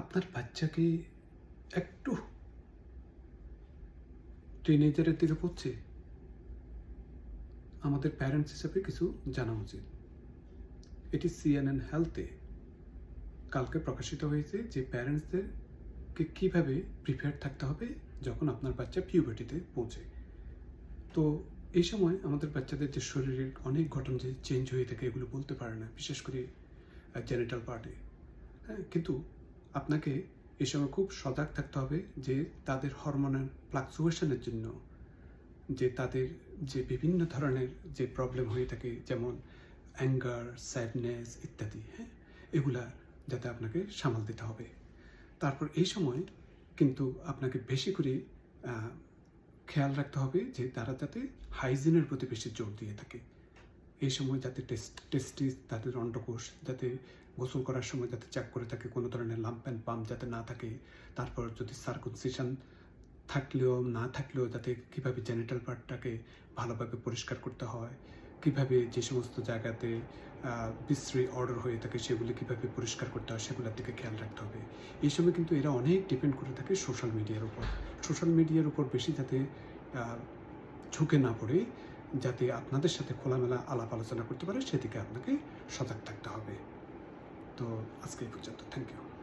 আপনার বাচ্চাকে একটু টিনেজারের দিকে পড়ছে, আমাদের প্যারেন্টস হিসেবে কিছু জানা উচিত। এটি সিএনএন হেলথে কালকে প্রকাশিত হয়েছে যে প্যারেন্টসদেরকে কীভাবে প্রিপেয়ার থাকতে হবে যখন আপনার বাচ্চা পিউবার্টিতে পৌঁছে। তো এই সময় আমাদের বাচ্চাদের যে শরীরের অনেক ঘটন যে চেঞ্জ হয়ে থাকে এগুলো বলতে পারে না, বিশেষ করে জেনিটাল পার্টে হ্যাঁ কিন্তু আপনাকে এ সময় খুব সজাগ থাকতে হবে যে তাদের হরমোনাল ফ্লাকচুয়েশনের জন্য, যে তাদের যে বিভিন্ন ধরনের যে প্রবলেম হয়ে থাকে, যেমন অ্যাঙ্গার স্যাডনেস ইত্যাদি হ্যাঁ? এগুলা যাতে আপনাকে সামাল দিতে হবে। তারপর এই সময় কিন্তু আপনাকে বেশি করে খেয়াল রাখতে হবে যে তারা যাতে হাইজিনের প্রতি বেশি জোর দিয়ে থাকে। এই সময় যাতে টেস্ট টেস্টিস তাদের অন্ডকোষ যাতে গোসল করার সময় যাতে চেক করে থাকে, কোনো ধরনের লাম্প অ্যান্ড পাম্প যাতে না থাকে, তারপর যদি সার্কুনসিশন থাকলেও, না থাকলেও যাতে কীভাবে জেনিটাল পার্টটাকে ভালোভাবে পরিষ্কার করতে হয়, কীভাবে যে সমস্ত জায়গাতে বিশ্রী অর্ডার হয়ে থাকে সেগুলি কীভাবে পরিষ্কার করতে হয় সেগুলোর দিকে খেয়াল রাখতে হবে। এই সময় কিন্তু এরা অনেক ডিপেন্ড করে থাকে সোশ্যাল মিডিয়ার উপর। সোশ্যাল মিডিয়ার উপর বেশি যাতে ঝুঁকে না পড়ে যাতে আপনাদের সাথে খোলামেলা আলাপ আলোচনা করতে পারে, সেদিকে আপনাকে সজাগ থাকতে হবে। তো আজকে এই পর্যন্ত। Thank you